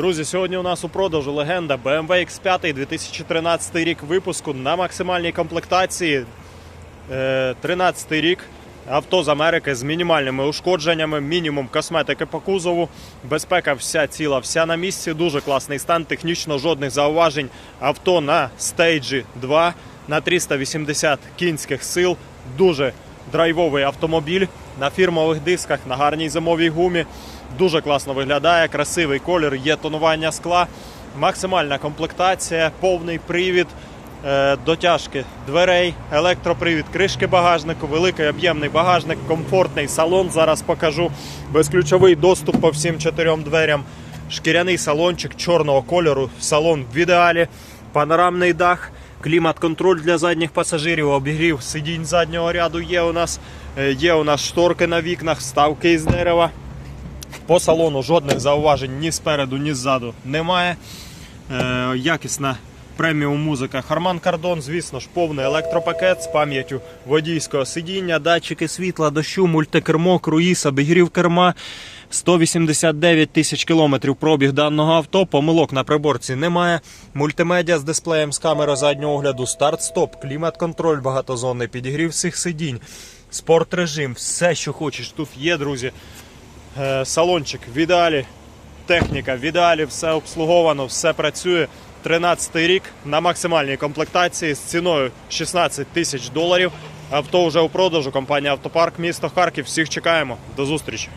Друзі, сьогодні у нас у продажу легенда BMW X5 2013 рік випуску на максимальній комплектації. Е, 13 рік. Авто з Америки з мінімальними ушкодженнями, мінімум косметики по кузову. Безпека вся ціла, вся на місці. Дуже класний стан, технічно жодних зауважень. Авто на стейджі 2 на 380 кінських сил. Дуже драйвовий автомобіль на фірмових дисках, на гарній зимовій гумі. Дуже класно виглядає, красивий колір, є тонування скла, максимальна комплектація, повний привід, е, дотяжки дверей, електропривід, кришки багажнику, великий об'ємний багажник, комфортний салон. Зараз покажу. Безключовий доступ по всім чотирьом дверям. Шкіряний салончик чорного кольору, салон в ідеалі, панорамний дах. Клімат-контроль для задніх пасажирів, обігрів сидінь заднього ряду є у нас. Е, Є у нас шторки на вікнах, вставки із дерева. По салону жодних зауважень ні спереду, ні ззаду немає. Е, якісна преміум музика Harman Kardon, звісно ж, повний електропакет з пам'яттю водійського сидіння, датчики світла, дощу, мультикермо, круїз, обігрів керма. 189 тисяч кілометрів пробіг даного авто. Помилок на приборці немає. Мультимедіа з дисплеєм з камери заднього огляду, старт-стоп, клімат-контроль багатозонний, підігрів всіх сидінь, спорт режим, все, що хочеш, тут є, друзі. Е, Салончик в ідеалі, техніка в ідеалі, все обслуговано, все працює. 13 рік на максимальній комплектації з ціною 16 тисяч доларів. Авто вже у продажу. Компанія Автопарк, місто Харків. Всіх чекаємо. До зустрічі.